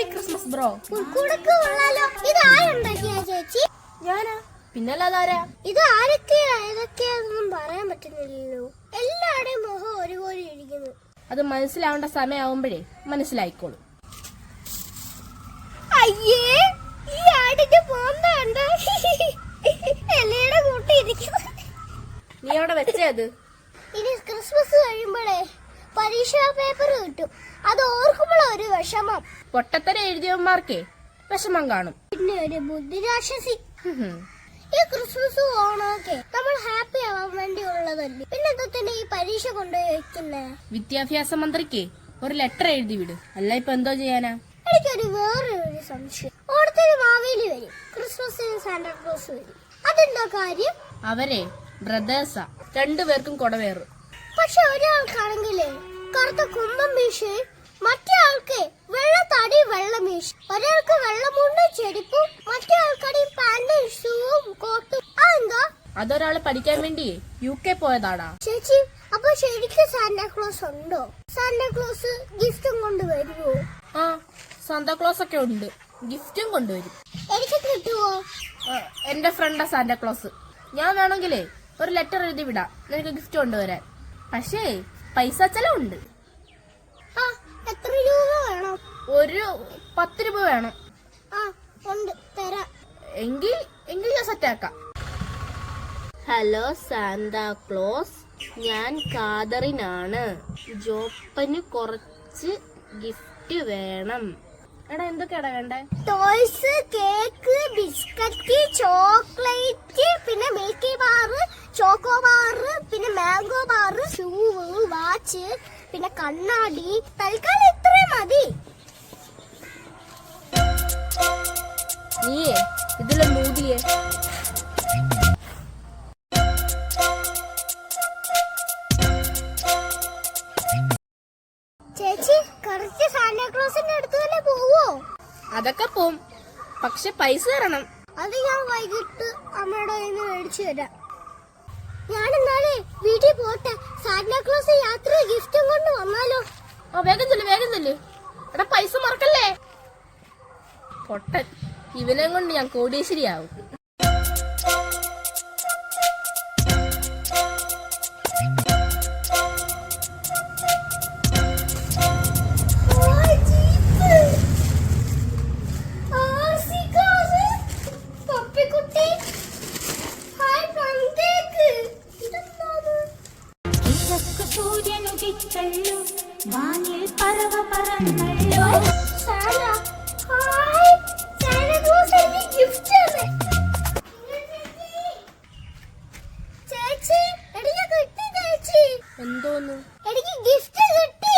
Happy Christmas bro പുൽക്കൂടൊക്കെ കൊള്ളാലോ. ഇത് ആരുണ്ടാക്കിയ ചേച്ചി? ഞാനാ. പിന്നല്ലാതാരാ? ഇത് ആരൊക്കെയാ ഏതൊക്കെയാണെന്നും പറയാൻ പറ്റുന്നില്ലല്ലോ. എല്ലാവരുടെയും മുഖം ഒരുപോലെ ഇരിക്കുന്നു. അത് മനസ്സിലാവേണ്ട സമയമാവുമ്പോഴേ മനസ്സിലായിക്കോളും. അയ്യേ ഈ ആടിന്റെ പോന്താണ്ട് കൂട്ടി ഇരിക്കുന്നു. നീ അവിടെ വെച്ചേ അത്. ഇനി ക്രിസ്മസ് കഴിയുമ്പോഴേ പരീക്ഷാ പേപ്പർ കിട്ടും. അത് ഓർക്കുമ്പോൾ ഒരു വിഷമം. പൊട്ടത്തര എഴുതിയവന്മാർക്കേ വിഷമം കാണും. പിന്നെ ഒരു ബുദ്ധിരാക്ഷസി. ഈ ക്രിസ്മസ് ഓണമൊക്കെ നമ്മൾ ഹാപ്പി ആവാൻ വേണ്ടി ഉള്ളതല്ലേ? പിന്നെ തന്നെ ഈ പരീക്ഷ കൊണ്ടുപോയി വെക്കുന്നേ? വിദ്യാഭ്യാസ മന്ത്രിക്ക് ഒരു ലെറ്റർ എഴുതി വിട്. അല്ല ഇപ്പൊ എന്തോ ചെയ്യാനാ? എനിക്കൊരു വേറെ ഒരു സംശയം. ഓണത്തിന് മാവേലി വരും. ക്രിസ്മസിന് സാന്റാക്ലോസ് വരും. അതെന്താ കാര്യം? അവരെ ബ്രദേഴ്സാ. രണ്ടുപേർക്കും കൊടവേറും. പക്ഷെ ഒരാൾക്കാണെങ്കിലേ കറുത്ത കുമ്പം വീശുകയും മറ്റേ ചെരുപ്പും മറ്റേ ആൾക്കാടി പാന്റും ഷൂവും കോട്ടും അതെന്താ അതൊരാൾ പഠിക്കാൻ വേണ്ടി യു കെ പോയതാടാ. ചേച്ചി അപ്പൊ ശരിക്കും സാന്റാക്ലോസ് ഉണ്ടോ? സാന്റാക്ലോസ് ഗിഫ്റ്റും കൊണ്ട് വരുമോ ആ സാന്താക്ലോസ് ഒക്കെ ഉണ്ട്. ഗിഫ്റ്റും കൊണ്ടുവരും. എനിക്ക് കിട്ടുമോ എന്റെ ഫ്രണ്ടാ സാന്റാക്ലോസ് ഞാൻ വേണമെങ്കിലേ ഒരു ലെറ്റർ എഴുതി വിടാം. നിനക്ക് ഗിഫ്റ്റ് കൊണ്ടുവരാൻ. പക്ഷേ പൈസ ചെലവുണ്ട്. ആ എത്ര രൂപ വേണം? ഒരു പത്ത് രൂപ വേണം. ഉണ്ട് തരാം. എങ്കിൽ എങ്കിൽ ഞാൻ സെറ്റാക്കാം ഹലോ സാന്താക്ലോസ് ഞാൻ കാതറിനാണ്. ജോപ്പന് കുറച്ച് ഗിഫ്റ്റ് വേണം. എടാ എന്തൊക്കെയാടാ വേണ്ടേ? ടോയ്സ് കേക്ക് ബിസ്ക്കറ്റ് ചോക്ലേറ്റ് പിന്നെ മിൽക്കി ബാർ ചോക്കോ ബാർ പിന്നെ മാംഗോ ബാർ ഷൂവ് വാച്ച് പിന്നെ കണ്ണാടി തൽക്കാലം സാന്റാക്ലോസിന്റെ അടുത്ത് തന്നെ പോവോ? അതൊക്കെ പോവും. പക്ഷെ പൈസ തരണം. അത് ഞാൻ വൈകിട്ട് അമ്മയുടെ കയ്യിൽ നിന്ന് മേടിച്ചു തരാം. ഞാൻ എന്നാലേ വീട്ടിൽ പോട്ടെ. സാന്റാക്ലോസ് യാത്ര ഗിഫ്റ്റും കൊണ്ട് വന്നാലോ? ഓ വേഗം ചെല്ലു വേഗം ചെല്ലു. എടാ പൈസ മറക്കല്ലേ? പൊട്ടൻ. ഇവനെ കൊണ്ട് ഞാൻ കോടീശ്വരിയാവും. വാനിൽ പറവ പറന്നല്ലോ സാര ഹായ് സാല ക്ലോസ് എനിക്ക് ഗിഫ്റ്റ് ആണ് ചേച്ചി എനിക്ക് കിട്ടി ചേച്ചി. എന്തോന്ന്? എനിക്ക് ഗിഫ്റ്റ് കിട്ടി.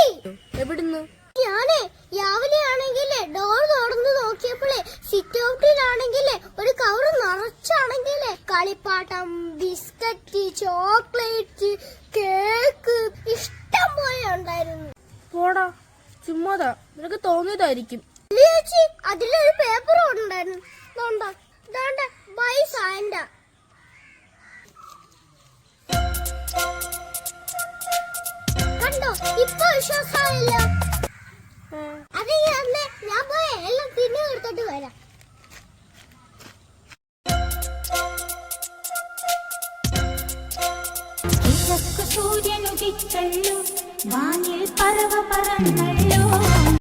എവിടുന്ന്? ഞാനേ രാവിലെ ആണെങ്കിലേ ഡോർ തുറന്ന് നോക്കിയപ്പോഴേ സിറ്റ് ഔട്ടിലാണെങ്കിലേ ഒരു കവർ നിറച്ചാണെങ്കിലേ കളിപ്പാട്ടം ബിസ്ക്കറ്റ് ചോക്ലേറ്റ് കേക്ക് ഇഷ്ടം പോലെ ഉണ്ടായിരുന്നു പോടാ ചുമ്മാതാ. നിനക്ക് തോന്നിയതായിരിക്കും. ചേച്ചി അതിലൊരു പേപ്പർ ഉണ്ടായിരുന്നു ബൈ സാൻഡ കണ്ടോ? ഇപ്പൊ വിശ്വാസമായില്ല. சூரியனுடி கள்ளு வானில் பரவ பரந்தள்ளோ